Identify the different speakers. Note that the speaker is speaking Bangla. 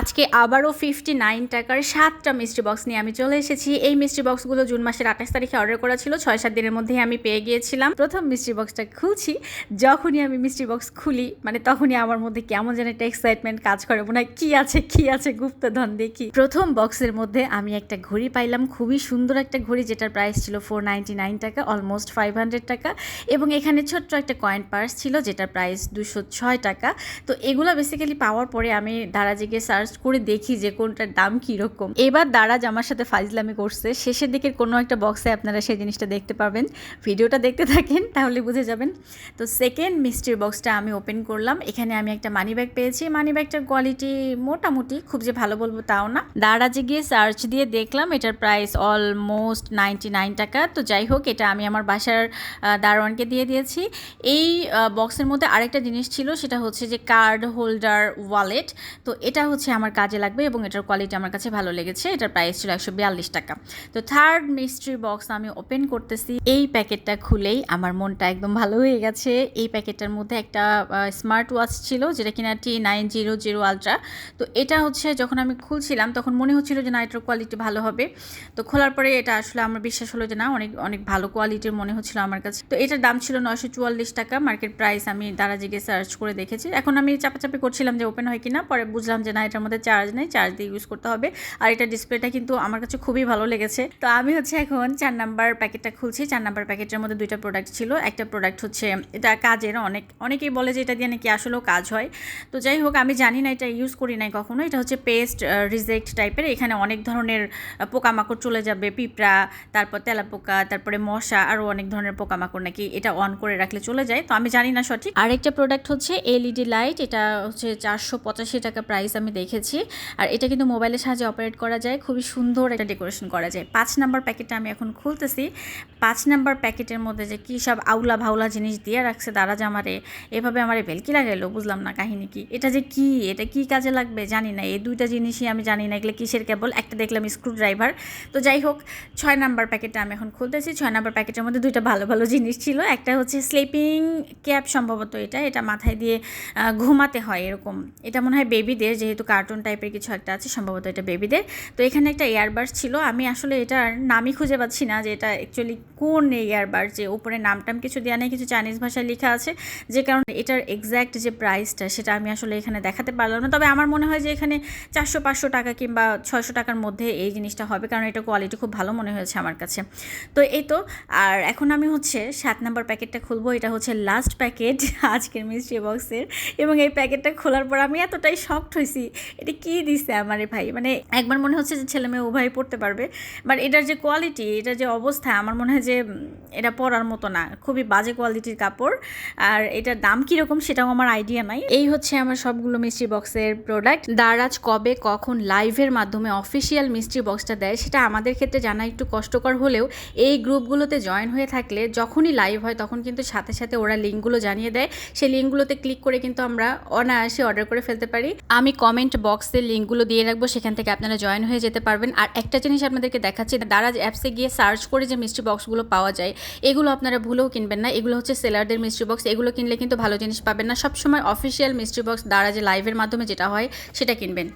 Speaker 1: আজকে আবারও ফিফটি নাইন টাকার সাতটা মিষ্টি বক্স নিয়ে আমি চলে এসেছি। এই মিষ্টি বক্সগুলো জুন মাসের আঠাশ তারিখে অর্ডার করা ছিল। ছয় সাত দিনের মধ্যেই আমি পেয়ে গিয়েছিলাম। প্রথম মিষ্টি বক্সটা খুলছি। যখনই আমি মিষ্টি বক্স খুলি মানে তখনই আমার মধ্যে কেমন যেন একটা এক্সাইটমেন্ট কাজ করে। মনে হয়, কি আছে, কী আছে গুপ্তধন দেখি? প্রথম বক্সের মধ্যে আমি একটা ঘড়ি পাইলাম। খুবই সুন্দর একটা ঘড়ি, যেটার প্রাইস ছিল ফোর নাইনটি নাইন টাকা অলমোস্ট ফাইভ হান্ড্রেড টাকা। এবং এখানে ছোট্ট একটা কয়েন পার্স ছিল, যেটার প্রাইস দুশো ছয় টাকা। তো এগুলো বেসিক্যালি পাওয়ার পরে আমি দারাজে গিয়ে সার্চ করে দেখি যে কোনটার দাম কীরকম। এবার দারাজ আমার সাথে ফাইজলামি করছে। শেষের দিকের কোনো একটা বক্সে আপনারা সেই জিনিসটা দেখতে পাবেন। ভিডিওটা দেখতে থাকেন, তাহলে বুঝে যাবেন। তো সেকেন্ড মিষ্টির বক্সটা আমি ওপেন করলাম। এখানে আমি একটা মানি ব্যাগ পেয়েছি। মানি ব্যাগটার কোয়ালিটি মোটামুটি খুব যে ভালো বলব তাও না। দারাজে গিয়ে সার্চ দিয়ে দেখলাম, এটার প্রাইস অলমোস্ট নাইনটি নাইন টাকা। তো যাই হোক, এটা আমি আমার বাসার দারোয়ানকে দিয়ে দিয়েছি। এই বক্সের মধ্যে আরেকটা জিনিস ছিল, সেটা হচ্ছে যে কার্ড হোল্ডার ওয়ালেট তো এটা হচ্ছে আমার কাজে লাগবে এবং এটার কোয়ালিটি আমার কাছে ভালো লেগেছে। এটার প্রাইস ছিল একশো বিয়াল্লিশ টাকা। তো থার্ড মিস্ট্রি বক্স আমি ওপেন করতেছি। এই প্যাকেটটা খুলেই আমার মনটা একদম ভালো হয়ে গেছে। এই প্যাকেটটার মধ্যে একটা স্মার্ট ওয়াচ ছিল যেটা কিনা T nine zero zero ultra তো এটা হচ্ছে যখন আমি খুলছিলাম তখন মনে হচ্ছিল যে, না, এটার কোয়ালিটি ভালো হবে। তো খোলার পরে এটা আসলে আমার বিশ্বাস হলো যে, না, অনেক অনেক ভালো কোয়ালিটির মনে হচ্ছিল আমার কাছে। তো এটার দাম ছিল নশো চুয়াল্লিশ টাকা। মার্কেট প্রাইস আমি দ্বারা জিগে সার্চ করে দেখেছি। এখন আমি চাপাচাপি করছিলাম যে ওপেন হয় কিনা? পরে বুঝলাম যে, না এটার মধ্যে চার্জ নেই চার্জ দিয়ে ইউজ করতে হবে। আর এটা ডিসপ্লেটা কিন্তু আমার কাছে খুবই ভালো লেগেছে। তো আমি হচ্ছে এখন চার নাম্বার প্যাকেটটা খুলছি। চার নাম্বার প্যাকেটের মধ্যে দুইটা প্রোডাক্ট ছিল। একটা প্রোডাক্ট হচ্ছে এটা কাজের অনেক, অনেকেই বলে যে এটা দিয়ে নাকি আসলেও কাজ হয়। তো যাই হোক, আমি জানি না এটা ইউজ করি নাই কখনো। এটা হচ্ছে পেস্ট রিজেক্ট টাইপের এখানে অনেক ধরনের পোকামাকড় চলে যাবে, পিঁপড়া, তারপর তেলাপোকা, তারপরে মশা আরও অনেক ধরনের পোকামাকড় নাকি এটা অন করে রাখলে চলে যায়। তো আমি জানি না সঠিক। আরেকটা প্রোডাক্ট হচ্ছে এলইডি লাইট এটা হচ্ছে চারশো পঁচাশি টাকা প্রাইস আমি দেখেছি আর এটা কিন্তু মোবাইলের সাহায্যে অপারেট করা যায়। খুবই সুন্দর একটা ডেকোরেশন করা যায়। পাঁচ নাম্বার প্যাকেটটা আমি এখন খুলতেছি। পাঁচ নাম্বার প্যাকেটের মধ্যে যে কী সব আউলা ভাউলা জিনিস দিয়ে রাখছে দারাজ আমারে এভাবে আমারে ভেলকি লাগাইলো, বুঝলাম না কাহিনী কি। এটা যে কি? এটা কি কাজে লাগবে? জানি না। এই দুইটা জিনিসই আমি জানি না। এগুলো কিসের কেবল একটা দেখলাম স্ক্রু ড্রাইভার তো যাই হোক, ছয় নাম্বার প্যাকেটটা আমি এখন খুলতেছি। ছয় নাম্বার প্যাকেটের মধ্যে দুইটা ভালো ভালো জিনিস ছিল। একটা হচ্ছে স্লিপিং ক্যাপ সম্ভবত এটা। এটা মাথায় দিয়ে ঘুমাতে হয় এরকম। এটা মনে হয় বেবিদের যেহেতু কার্টুন টাইপের কিছু একটা আছে, সম্ভবত এটা বেবিদের তো এখানে একটা এয়ারবাডস ছিল, আমি আসলে এটার নামই খুঁজে পাচ্ছি না যে এটা অ্যাকচুয়ালি কোন এয়ারবাড যে উপরে নামটাম কিছু দেওয়া নেই, কিছু চাইনিজ ভাষায় লেখা আছে, যে কারণে এটার এক্স্যাক্ট যে প্রাইসটা সেটা আমি আসলে এখানে দেখাতে পারলাম না। তবে আমার মনে হয় যে এখানে চারশো, পাঁচশো টাকা কিংবা ছয়শো টাকার মধ্যে এই জিনিসটা হবে, কারণ এটা কোয়ালিটি খুব ভালো মনে হয়েছে আমার কাছে। তো এই তো, আর এখন আমি হচ্ছে সাত নাম্বার প্যাকেটটা খুলবো, এটা হচ্ছে লাস্ট প্যাকেট আজকের মিষ্টি বক্সের এবং এই প্যাকেটটা খোলার পর আমি এতটাই শক্ট হয়েছি এটা কি দিছে আমারে ভাই? মানে একবার মনে হচ্ছে যে ছেলে মেয়ে উভয় পড়তে পারবে। বাট এটার যে কোয়ালিটি এটার যে অবস্থা, আমার মনে হয় যে এটা পরার মতো না। খুবই বাজে কোয়ালিটির কাপড়। আর এটার দাম কীরকম সেটাও আমার আইডিয়া নাই। এই হচ্ছে আমার সবগুলো মিষ্টি বক্সের প্রোডাক্ট দারাজ কবে, কখন লাইভের মাধ্যমে অফিসিয়াল মিষ্টি বক্সটা দেয়, সেটা আমাদের ক্ষেত্রে জানা একটু কষ্টকর হলেও, এই গ্রুপগুলোতে জয়েন হয়ে থাকলে যখনই লাইভ হয়, তখন কিন্তু সাথে সাথে ওরা লিঙ্কগুলো জানিয়ে দেয়। সেই লিঙ্কগুলোতে ক্লিক করে কিন্তু আমরা অনায়াসে অর্ডার করে ফেলতে পারি। আমি কমেন্ট বক্সে লিঙ্কগুলো দিয়ে রাখব, সেখান থেকে আপনারা জয়েন হয়ে যেতে পারবেন। আর একটা জিনিস আপনাদেরকে দেখাচ্ছি, দারাজ অ্যাপসে গিয়ে সার্চ করে যে মিষ্টি বক্সগুলো পাওয়া যায়, এগুলো আপনারা ভুলেও কিনবেন না। এগুলো হচ্ছে সেলারদের মিষ্টি বক্স এগুলো কিনলে কিন্তু ভালো জিনিস পাবেন না। সবসময় অফিসিয়াল মিষ্টি বক্স দারাজে লাইভের মাধ্যমে যেটা হয়, সেটা কিনবেন।